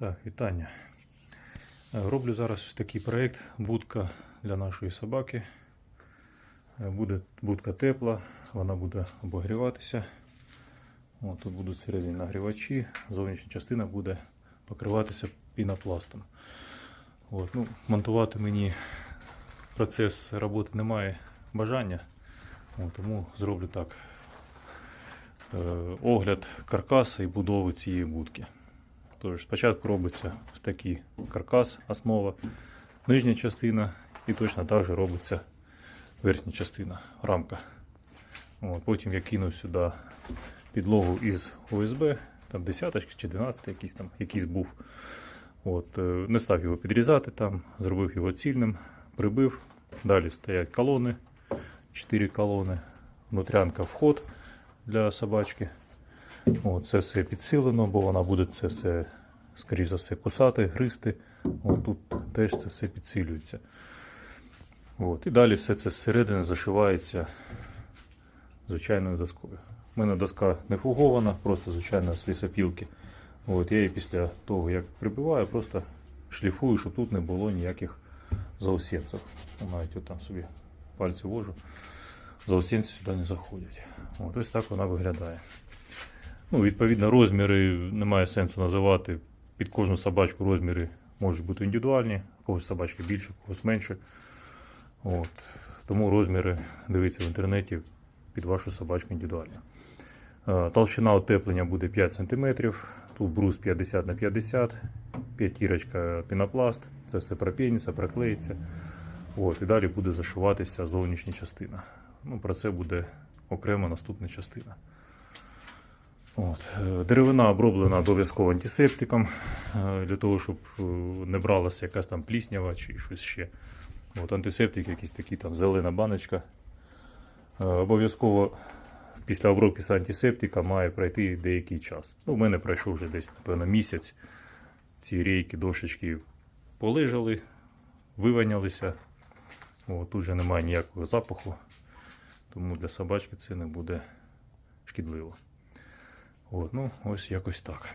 Так, вітання. Е, Роблю зараз ось такий проєкт будка для нашої собаки. Е, Буде будка тепла, вона буде обогріватися. О, тут будуть всередині нагрівачі, зовнішня частина буде покриватися пінопластом. От, ну, монтувати мені процес роботи немає бажання, От, тому зроблю так. Е, огляд каркаса і будови цієї будки. Тож спочатку робиться ось такий каркас, основа, нижня частина і точно так же робиться верхня частина, рамка. От, потім я кинув сюди підлогу із ОСБ, там 10 чи 12 якийсь там якийсь був. От, е, не став його підрізати там, зробив його цільним, прибив. Далі стоять колони, 4 колони, внутрянка вход для собачки. О, це все підсилено, бо вона буде це все, скоріш за все, кусати, гризти. О, тут теж це все підсилюється. От. І далі все це зсередини зашивається звичайною доскою. У мене доска не фугована, просто звичайна з лісопілки. От, я її після того, як прибиваю, просто шліфую, щоб тут не було ніяких заусенців. Навіть от там собі пальці вожу. Заусенці сюди не заходять. От, ось так вона виглядає. Ну, відповідно, розміри немає сенсу називати. Під кожну собачку розміри можуть бути індивідуальні, у когось собачки більше, у когось менше. От. Тому розміри дивіться в інтернеті під вашу собачку індивідуально. Е, Толщина утеплення буде 5 см, тут брус 50 на 50 п'ятірочка пінопласт, це все пропіниться, проклеїться. От, і далі буде зашиватися зовнішня частина. Ну, про це буде окремо наступна частина. От. е, Деревина оброблена обов'язково антисептиком, е, для того, щоб е, не бралася якась там пліснява чи щось ще. От, антисептик, якийсь такий там зелена баночка. Обов'язково після обробки з антисептика має пройти деякий час. Ну, у мене пройшов вже десь, напевно, місяць. Ці рейки, дошечки полежали, виванялися. От, тут вже немає ніякого запаху, тому для собачки це не буде шкідливо. От, ну, ось якось так.